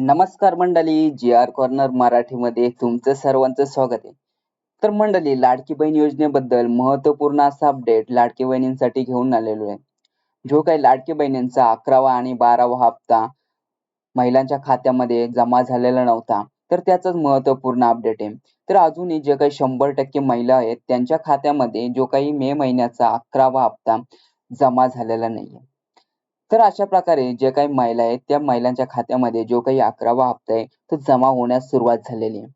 नमस्कार मंडळी जी R corner मराठीमध्ये तुमचं सर्वांचं स्वागत आहे. तर मंडळी लाडकी बहीण योजनेबद्दल महत्त्वपूर्ण असा अपडेट लाडकी बहिणींसाठी घेऊन आलेलो आहे. जो काही लाडकी बहिणींचा अकरावा आणि बारावा हप्ता महिलांच्या खात्यामध्ये जमा झालेला नव्हता तर त्याचाच महत्त्वपूर्ण अपडेट आहे. तर अजूनही जे काही शंभर टक्के महिला आहेत त्यांच्या खात्यामध्ये जो काही मे महिन्याचा अकरावा हप्ता जमा झालेला नाहीये. तर अशा प्रकारे जे काही महिला आहेत त्या महिलांच्या खात्यामध्ये जो काही अकरावा हप्ता आहे तो जमा होण्यास सुरुवात झालेली आहे.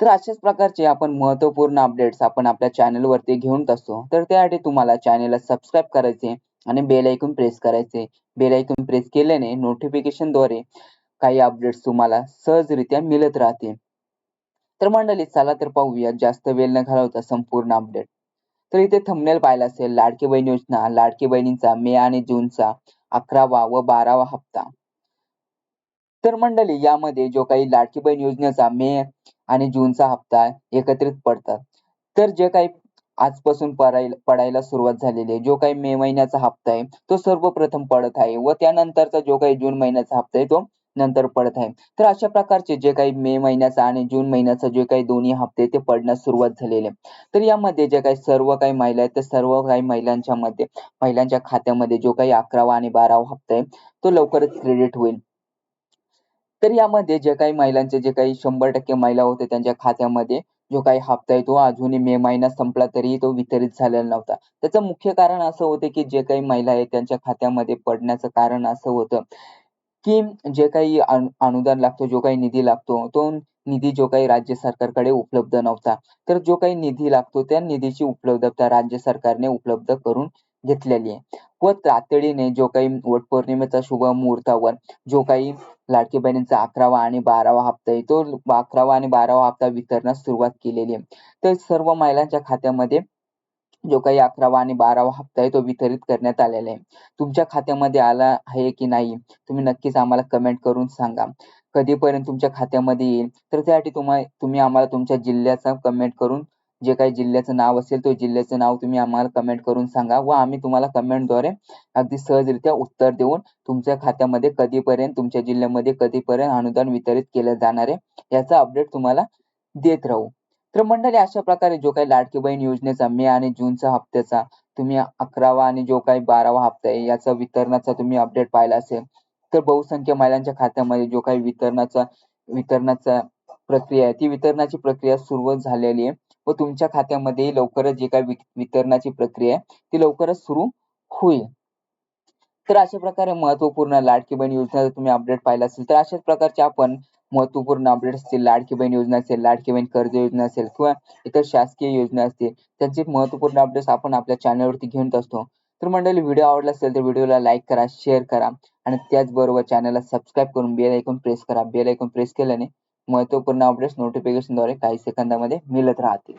तर अशाच प्रकारचे आपण महत्त्वपूर्ण अपडेट्स आपण आपल्या चॅनल वरती घेऊन असतो तर त्यासाठी तुम्हाला चॅनलला सबस्क्राईब करायचे आणि बेल ऐकून प्रेस करायचे. बेल ऐकून प्रेस केल्याने नोटिफिकेशनद्वारे काही अपडेट्स तुम्हाला सहजरित्या मिळत राहतील. तर मंडळी चला तर पाहूया. जास्त वेळ न घालवता संपूर्ण अपडेट तर इथे थंबनेल पाहिला असेल लाडकी बहीण योजना लाडकी बहिणींचा मे आणि जूनचा अकरावा व बारावा हप्ता. तर मंडळी यामध्ये जो काही लाडकी बहीण योजनेचा मे आणि जूनचा हप्ता एकत्रित पडतात. तर जे काही आजपासून पडायला पडायला सुरुवात झालेली आहे जो काही मे महिन्याचा हप्ता आहे तो सर्वप्रथम पडत आहे व त्यानंतरचा जो काही जून महिन्याचा हप्ता आहे तो नंतर पडत आहे. तर अशा प्रकारचे जे काही मे महिन्याचा आणि जून महिन्याचा जे काही दोन्ही हप्ते ते पडण्यास सुरुवात झालेले तर यामध्ये जे काही सर्व काही महिला आहेत त्या सर्व काही महिलांच्या मध्ये महिलांच्या खात्यामध्ये जो काही अकरावा आणि बारावा हप्ता आहे तो लवकरच क्रेडिट होईल. तर यामध्ये जे काही महिलांचे जे काही शंभर टक्के महिला होते त्यांच्या खात्यामध्ये जो काही हप्ता आहे तो अजूनही मे महिना संपला तरीही तो वितरित झालेला नव्हता. त्याचं मुख्य कारण असं होतं की जे काही महिला आहेत त्यांच्या खात्यामध्ये पडण्याचं कारण असं होतं की जे काही अनुदान लागतो जो काही निधी लागतो तो निधी जो काही राज्य सरकारकडे उपलब्ध नव्हता. तर जो काही निधी लागतो त्या निधीची उपलब्धता राज्य सरकारने उपलब्ध करून घेतलेली आहे. व तातडीने जो काही वटपौर्णिमेचा शुभ मुहूर्तावर जो काही लाडकी बहिणींचा अकरावा आणि बारावा हप्ता आहे तो अकरावा आणि बारावा हप्ता वितरणास सुरुवात केलेली आहे. तर सर्व महिलांच्या खात्यामध्ये जो काही अकरावा आणि बारावा हप्ता आहे तो वितरित करण्यात आलेला आहे. तुमच्या खात्यामध्ये आला आहे की नाही तुम्ही नक्कीच आम्हाला कमेंट करून सांगा. कधीपर्यंत तुमच्या खात्यामध्ये येईल तर त्यासाठी तुम्हाला तुम्ही आम्हाला तुमच्या जिल्ह्याचा कमेंट करून जे काही जिल्ह्याचं नाव असेल तो जिल्ह्याचं नाव तुम्ही आम्हाला कमेंट करून सांगा व आम्ही तुम्हाला कमेंटद्वारे अगदी सहजरित्या उत्तर देऊन तुमच्या खात्यामध्ये कधीपर्यंत तुमच्या जिल्ह्यामध्ये कधीपर्यंत अनुदान वितरित केलं जाणार आहे याचा अपडेट तुम्हाला देत राहू. तर मंडळी अशा प्रकारे जो काही लाडकी बहीण योजनेचा मे आणि जूनचा हप्त्याचा तुम्ही अकरावा आणि जो काही बारावा हप्ता आहे याचा वितरणाचा तुम्ही अपडेट पाहिला असेल तर बहुसंख्य महिलांच्या खात्यामध्ये जो काही वितरणाचा वितरणाचा प्रक्रिया आहे ती वितरणाची प्रक्रिया सुरू झालेली आहे व तुमच्या खात्यामध्ये लवकरच जे काही वितरणाची प्रक्रिया आहे ती लवकरच सुरू होईल. तर अशा प्रकारे महत्त्वपूर्ण लाडकी बहीण योजनेचा तुम्ही अपडेट पाहिला असेल तर अशाच प्रकारचे आपण महत्त्वपूर्ण अपडेट असतील. लाडकी बहीण योजना असेल लाडकी बहीण कर्ज योजना असेल किंवा इतर शासकीय योजना असतील त्यांचे महत्त्वपूर्ण अपडेट्स आपण आपल्या चॅनलवरती घेऊन असतो. तर मंडळी व्हिडिओ आवडला असेल तर व्हिडिओला लाईक करा शेअर करा आणि त्याचबरोबर चॅनलला सबस्क्राईब करून बेल ऐकून प्रेस करा. बेल ऐकून प्रेस केल्याने महत्त्वपूर्ण अपडेट्स नोटिफिकेशनद्वारे काही सेकंदामध्ये मिळत राहतील.